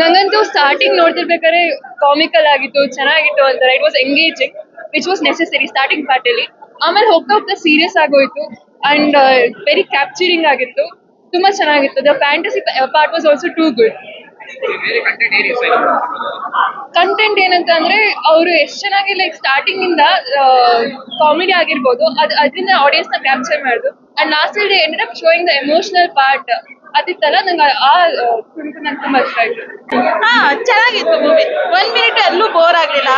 ನಂಗಂತೂ starting ನೋಡ್ತಿರ್ಬೇಕಾದ್ರೆ comical ಆಗಿತ್ತು, ಚೆನ್ನಾಗಿತ್ತು ಅಂತಾರೆ. It was engaging which was necessary starting ಪಾರ್ಟಲ್ಲಿ ಆಮೇಲೆ ಹೋಗ್ತಾ ಹೋಗ್ತಾ ಸೀರಿಯಸ್ ಆಗೋಯ್ತು. ಅಂಡ್ ವೆರಿ ಕ್ಯಾಪ್ಚರಿಂಗ್ ಆಗಿತ್ತು. ತುಂಬಾ ಚೆನ್ನಾಗಿತ್ತು. The fantasy part was also too good content ಏನಂತ ಅಂದ್ರೆ, ಅವರು ಎಷ್ಟು ಚೆನ್ನಾಗಿ ಲೈಕ್ ಸ್ಟಾರ್ಟಿಂಗ್ ಇಂದ ಕಾಮಿಡಿ ಆಗಿರ್ಬೋದು. ಅದು, ಅದರಿಂದ ಆಡಿಯನ್ಸ್ನ ಕ್ಯಾಪ್ಚರ್ ಮಾಡುದು. And last day end up showing the emotional part ಅದಿತ್ತಲ್ಲ ನಂಗೆ ಆ ತುಣುಕು ನಂಗೆ ತುಂಬಾ ಇಷ್ಟ ಆಯ್ತು. ಹಾ ಚೆನ್ನಾಗಿತ್ತು ಮೂವಿ ಒನ್ ಮಿನಿಟ್ ಎಲ್ಲೂ ಬೋರ್ ಆಗ್ಲಿಲ್ಲ.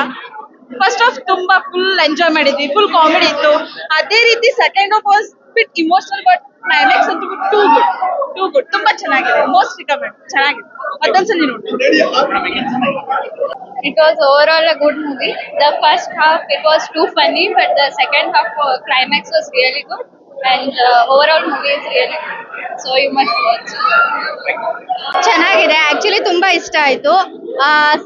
ಫಸ್ಟ್ ಆಫ್ ತುಂಬಾ ಫುಲ್ ಎಂಜಾಯ್ ಮಾಡಿದ್ವಿ. ಫುಲ್ ಕಾಮಿಡಿ ಇತ್ತು. ಅದೇ ರೀತಿ second half was bit emotional but climax ಅಂತೂ ಟೂ ಗುಡ್ ಟೂ ಗುಡ್ ತುಂಬಾ ಚೆನ್ನಾಗಿದೆ. ಮೋಸ್ಟ್ ರಿಕಮೆಂಡ್ ಚೆನ್ನಾಗಿದೆ. ಮತ್ತೊಂದ್ಸಲಿ ನೋಡಿ. It was overall a good movie. The first half it was too funny, but the second half uh, climax was really good, and uh, overall movie is really good. So you must watch. ಚೆನ್ನಾಗಿದೆ. Actually ತುಂಬಾ ಇಷ್ಟ ಆಯ್ತು.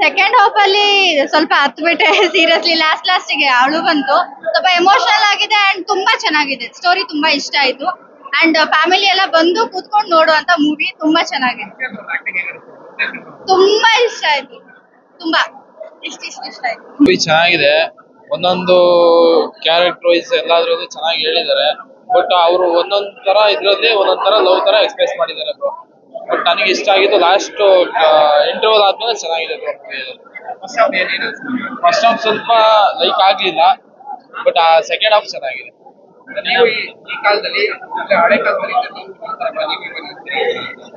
Second half ಅಲ್ಲಿ ಸ್ವಲ್ಪ ಹತ್ಬಿಟ್ಟೆ. Seriously last ಲಾಸ್ಟಿಗೆ ಅವಳು ಬಂತು. ಸ್ವಲ್ಪ ಎಮೋಷನಲ್ ಆಗಿದೆ ಅಂಡ್ ತುಂಬಾ ಚೆನ್ನಾಗಿದೆ. ಸ್ಟೋರಿ ತುಂಬಾ ಇಷ್ಟ ಆಯ್ತು. ಅಂಡ್ ಫ್ಯಾಮಿಲಿ ಎಲ್ಲ ಬಂದು ಕೂತ್ಕೊಂಡು ನೋಡುವಂತ ಮೂವಿ ತುಂಬಾ ಚೆನ್ನಾಗಿದೆ. ತುಂಬಾ ಇಷ್ಟ ಆಯ್ತು. ತುಂಬಾ. ಇಷ್ಟ ಇಷ್ಟ ಇಷ್ಟ ಆಯ್ತು. ಮೂವಿ ಚೆನ್ನಾಗಿದೆ. ಒಂದೊಂದು ಕ್ಯಾರೆಕ್ಟರ್ ವೈಸ್ ಎಲ್ಲಾದ್ರೂ ಚೆನ್ನಾಗಿ ಹೇಳಿದ್ದಾರೆ. ಬಟ್ ಅವರು ಒಂದೊಂದ್ ತರ ಇದ್ರಲ್ಲಿ ಒಂದೊಂದ್ ತರ ಲವ್ ತರ ಎಕ್ಸ್ಪ್ರೆಸ್ ಮಾಡಿದ್ದಾರೆ ಬ್ರೋ ಬಟ್ ನನಗೆ ಇಷ್ಟ ಆಗಿದ್ದು ಲಾಸ್ಟ್ ಇಂಟರ್ವಲ್ ಆದ್ಮೇಲೆ ಚೆನ್ನಾಗಿದೆ ಬ್ರೋ ಫಸ್ಟ್ ಹಾಫ್ ಸ್ವಲ್ಪ ಲೈಕ್ ಆಗ್ಲಿಲ್ಲ ಬಟ್ ಆ ಸೆಕೆಂಡ್ ಹಾಫ್ ಚೆನ್ನಾಗಿದೆ. ನೀವು ಈ ಕಾಲದಲ್ಲಿ ಅಂದ್ರೆ ಹಳೆ ಕಾಲದಲ್ಲಿ.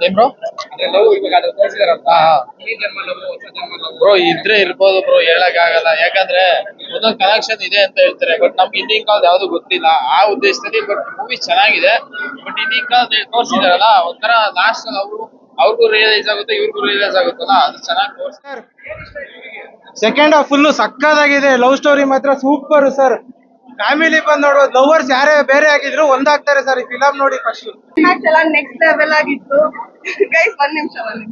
ಏನ್ ಬ್ರೋ ಅಂದ್ರೆ ಲವ್ ಇವಾಗ ಅದು ತೋರಿಸಿದಾರಲ್ಲ? ಹಾ ಹಾ. ಈ ಜನ್ಮ ಲವ್ ಹೊಸ ಜನ್ಮ ಲವ್. ಬ್ರೋ ಇದ್ರೆ ಇರ್ಬೋದು ಬ್ರೋ ಹೇಳಕ್ ಆಗಲ್ಲ. ಯಾಕಂದ್ರೆ ಒಂದೊಂದು ಕನೆಕ್ಷನ್ ಇದೆ ಅಂತ ಹೇಳ್ತಾರೆ. ಬಟ್ ನಮ್ಗೆ ಹಿಂದಿನ ಕಾಲದ ಯಾವ್ದು ಗೊತ್ತಿಲ್ಲ. ಆ ಉದ್ದೇಶದಲ್ಲಿ ಬಟ್ ಮೂವಿ ಚೆನ್ನಾಗಿದೆ. ಬಟ್ ಹಿಂದಿನ ಕಾಲದ ತೋರಿಸಿದಾರಲ್ಲ ಒಂಥರ ಲಾಸ್ಟ್ ಅಲ್ಲಿ ಅವರು ಅವ್ರಿಗೂ ರಿಯಲೈಸ್ ಆಗುತ್ತೆ ಇವ್ರಿಗೂ ರಿಯಲೈಸ್ ಆಗುತ್ತಲ್ಲ. ಅದು ಚೆನ್ನಾಗಿ ತೋರಿಸ್ತಾರೆ ಸೆಕೆಂಡ್ ಹಾಫ್ ಫುಲ್ ಸಕ್ಕದಾಗಿದೆ ಲವ್ ಸ್ಟೋರಿ ಮಾತ್ರ ಸೂಪರ್ ಸರ್ ಫ್ಯಾಮಿಲಿ ಬಂದ್ ನೋಡುವ ಲವರ್ಸ್ ಯಾರೇ ಬೇರೆ ಆಗಿದ್ರು ಒಂದಾಗ್ತಾರೆ ಸರ್ ಈ ಫಿಲಮ್ ನೋಡಿ ಫಸ್ಟ್ ಕ್ಲೈಮ್ಯಾಕ್ಸ್ ಎಲ್ಲ ನೆಕ್ಸ್ಟ್ ಲೆವೆಲ್ ಆಗಿತ್ತು. ಗೈಸ್ ಒಂದ್ ನಿಮಿಷ, ಒಂದ್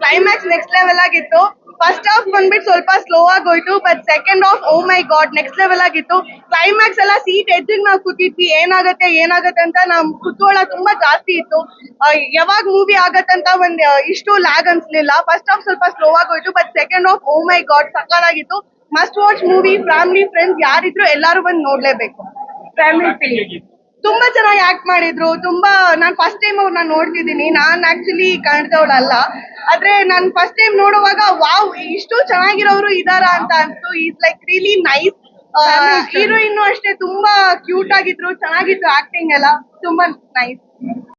ಕ್ಲೈಮ್ಯಾಕ್ಸ್ ನೆಕ್ಸ್ಟ್ ಲೆವೆಲ್ ಆಗಿತ್ತು. ಫಸ್ಟ್ ಹಾಫ್ ಬಂದ್ಬಿಟ್ಟು ಸ್ವಲ್ಪ ಸ್ಲೋ ಆಗೋಯ್ತು but second half oh my god next level ಆಗಿತ್ತು. ಕ್ಲೈಮ್ಯಾಕ್ಸ್ ಎಲ್ಲ ಸೀಟ್ ಎದ್ದಿಗೆ ನಾವು ಕೂತಿದ್ವಿ, ಏನಾಗತ್ತೆ ಏನಾಗತ್ತೆ ಅಂತ ನಮ್ ಕುತೂಹಲ ತುಂಬಾ ಜಾಸ್ತಿ ಇತ್ತು. ಯಾವಾಗ ಮೂವಿ ಆಗತ್ತಂತ ಒಂದ್ ಇಷ್ಟು ಲ್ಯಾಗ್ ಅನ್ಸ್ಲಿಲ್ಲ. ಫಸ್ಟ್ ಹಾಫ್ ಸ್ವಲ್ಪ ಸ್ಲೋ ಆಗೋಯ್ತು but second half oh my god ಸಕ್ಕತ್ತಾಗಿತ್ತು must watch movie family friends ಯಾರಿದ್ರು ಎಲ್ಲಾರು ಬಂದು ನೋಡ್ಲೇಬೇಕು. ಫ್ಯಾಮಿಲಿ ಫಿಲ್ಮ್ ತುಂಬಾ ಚೆನ್ನಾಗಿ ಆಕ್ಟ್ ಮಾಡಿದ್ರು. ತುಂಬಾ ನಾನ್ ಫಸ್ಟ್ ಟೈಮ್ ಅವ್ರನ್ನ ನೋಡ್ತಿದ್ದೀನಿ. ನಾನ್ ಆಕ್ಚುಲಿ ಕನ್ನಡದವಳಲ್ಲ ಆದ್ರೆ ನಾನ್ ಫಸ್ಟ್ ಟೈಮ್ ನೋಡುವಾಗ ವಾವ್ ಇಷ್ಟು ಚೆನ್ನಾಗಿರೋರು ಇದಾರ ಅಂತ ಅನ್ಸ್ತು. Is like really nice heroine ಅಷ್ಟೇ. ತುಂಬಾ ಕ್ಯೂಟ್ ಆಗಿದ್ರು. ಚೆನ್ನಾಗಿತ್ತು ಆಕ್ಟಿಂಗ್ ಎಲ್ಲ. ತುಂಬಾ ನೈಸ್